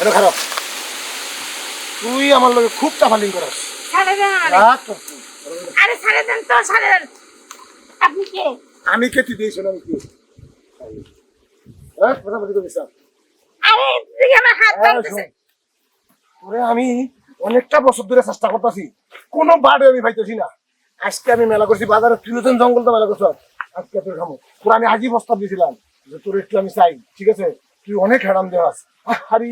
এটা খারাপ তুই আমার লগে খুব টাফালিং করাস। আরে ছাড়ে দেন তো ছাড়ে দেন। আপনি কে? আমি কে তুই দিয়েছ না আমি কি? হ্যাঁ হ্যাঁ, আমি অনেকটা বছর ধরে চেষ্টা করতেছি কোনো বাড়ে আমি পাইতেছি না। আজকে আমি মেলা করছি বাজারে তুইতেন জঙ্গল তো মেলা করছ। আজকে তোর খামো। তোর আমি আজই প্রস্তাব দিয়েছিলাম যে তোর একটু আমি চাই ঠিক আছে? তুই অনেক হেরাম দেওয়াস আরে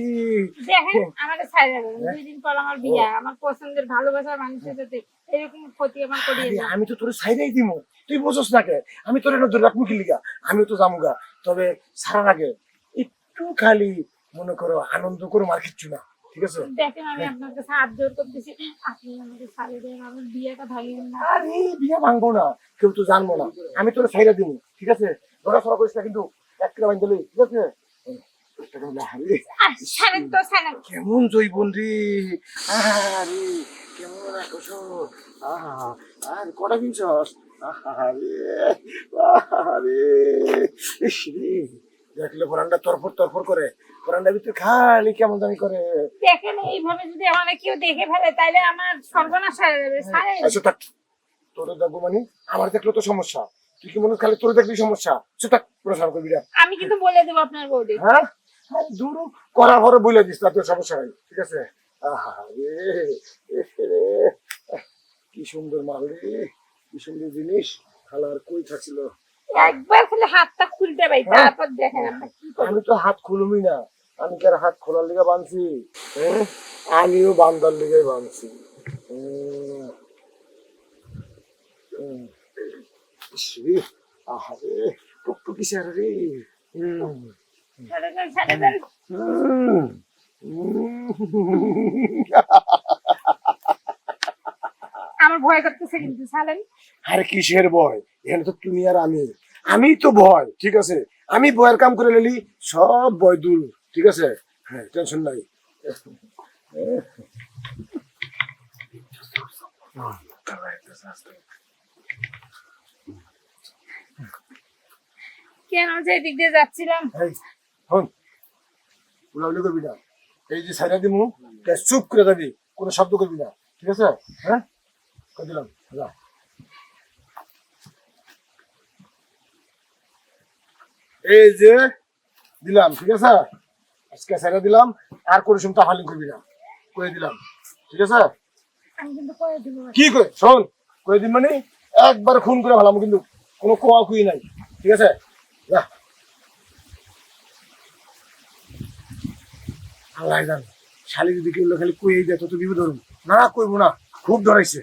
দেখেন আমাকে ছাড়ে দেন। দুই দিন পর আমার বিয়া আমার পছন্দের ভালোবাসার মানুষের সাথে এরকম ক্ষতি আমার করিয়ে আমি তো তোর সাইডেই দিব তুই না কে? আমি তোর রাখব কি লিগা? আমিও তো যামুগা। তবে সারার আগে একটু খালি মনে করো আনন্দ করো আর কিচ্ছু না ঠিক আছে? দেখেন আমি আপনার কাছে হাত জোর করতেছি। আপনি আমাকে ছাড়ে দেন আমার বিয়েটা ভাঙিয়েন না। আরে বিয়ে ভাঙবো না। কেউ তো জানব না। আমি তোর সাইডে দিব ঠিক আছে? নড়াচড়া করিস না কিন্তু। এক কিলো বাইন দিলি ঠিক আছে একটা করে আরে, আহ, ছাড়েন তো ছাড়েন কেমন কেমন আর কটা আরে দেখলে তরফর তরফর করে খালি কেমন করে দেখেন এইভাবে যদি আমাকে কেউ দেখে ফেলে আমার হয়ে আচ্ছা তোরে মানে আমার দেখলে তো সমস্যা তুই কি মনে হয় খালি তোরে দেখবি সমস্যা প্রসার করবি আমি কিন্তু বলে দেবো আপনার বৌদি হ্যাঁ হ্যাঁ, দূর করার পরে বলে দিস সমস্যা নাই ঠিক আছে? আহা কি সুন্দর মাল রে কি সুন্দর জিনিস। খালার কই থাকছিল? একবার খালি হাতটা খুলতে পাই হ্যাঁ। তারপর দেখেন করি। আমি তো হাত খুলুমি না আমি কি আর হাত খোলার লিগে বানছি? হ্যাঁ? আমিও বান্দার লিগে বানছি। উম, উম, ইস রে, আহা রে টুকটুকি স্যার রে। হুম। আমার ভয় করতেছে কিন্তু ছাড়েন। আরে কিসের ভয়? এখানে তো তুমি আর আমি। আমি তো ভয় ঠিক আছে? আমি ভয়ের কাম করে নিলি সব ভয় দূর ঠিক আছে? হ্যাঁ টেনশন নাই। কেন যে দিক দিয়ে যাচ্ছিলাম? হন। উলাউলি করবি না। এই যে সাইডা দিমু চুপ করে যাবি কোনো শব্দ করবি না ঠিক আছে? হ্যাঁ? করে দিলাম? যা। এই যে দিলাম ঠিক আছে? আজকে সাইডা দিলাম আর কোনো সময় তাফালিং করবি না। করে দিলাম ঠিক আছে? দিব। কি করে শোন করে দিন মানে একবার খুন করে ভালাম কিন্তু কোনো কোয়া কুই নাই ঠিক আছে? যা। আল্লাহ জান। শালি যদি কেউ খালি কই দেয়, তত বিপদ ধরুন না, কইবো না। খুব ধরাইছে।